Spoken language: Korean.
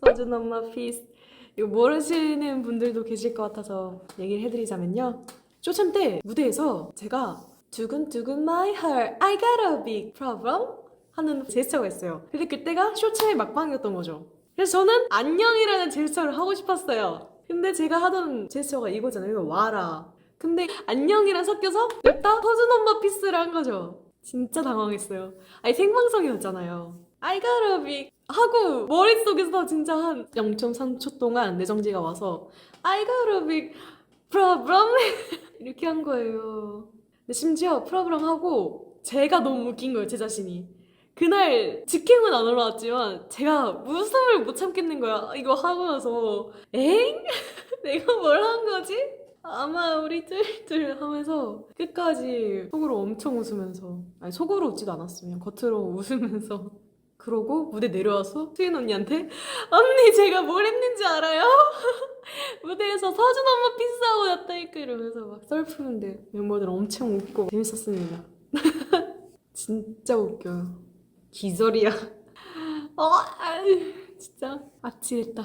서준 엄마 피스 이거 모르시는 분들도 계실 것 같아서 얘기를 해드리자면요. 쇼챔 때 무대에서 제가 두근두근 my heart I got a big problem 하는 제스처가 있어요. 근데 그때가 쇼챔의 막방이었던 거죠. 그래서 저는 안녕이라는 제스처를 하고 싶었어요. 근데 제가 하던 제스처가 이거잖아요. 이거 와라. 근데 안녕이랑 섞여서 냅다? 서준 엄마 피스를 한 거죠 진짜 당황했어요 아니 생방송이었잖아요 I got a big 하고 머릿속에서 진짜 한 0.3초 동안 내정지가 와서 I got a big problem 이렇게 한 거예요. 근데 심지어 프로그램 하고 제가 너무 웃긴 거예요, 제 자신이. 그날 직캠은 안 올라왔지만 제가 웃음을 못 참겠는 거야. 이거 하고 나서 엥? 내가 뭘 한 거지? 아마 우리 뜰뜰 하면서 끝까지 속으로 엄청 웃으면서 아니 속으로 웃지도. 그냥 겉으로 웃으면서 그러고 무대 내려와서 수인 언니한테 언니 제가 뭘 했는지 알아요? 무대에서 서준 엄마 피스하고 났다니까 이러면서 막 썰 푸는데 멤버들 엄청 웃고 재밌었습니다. 진짜 웃겨요. 기절이야. 어, 아유, 진짜 아찔했다.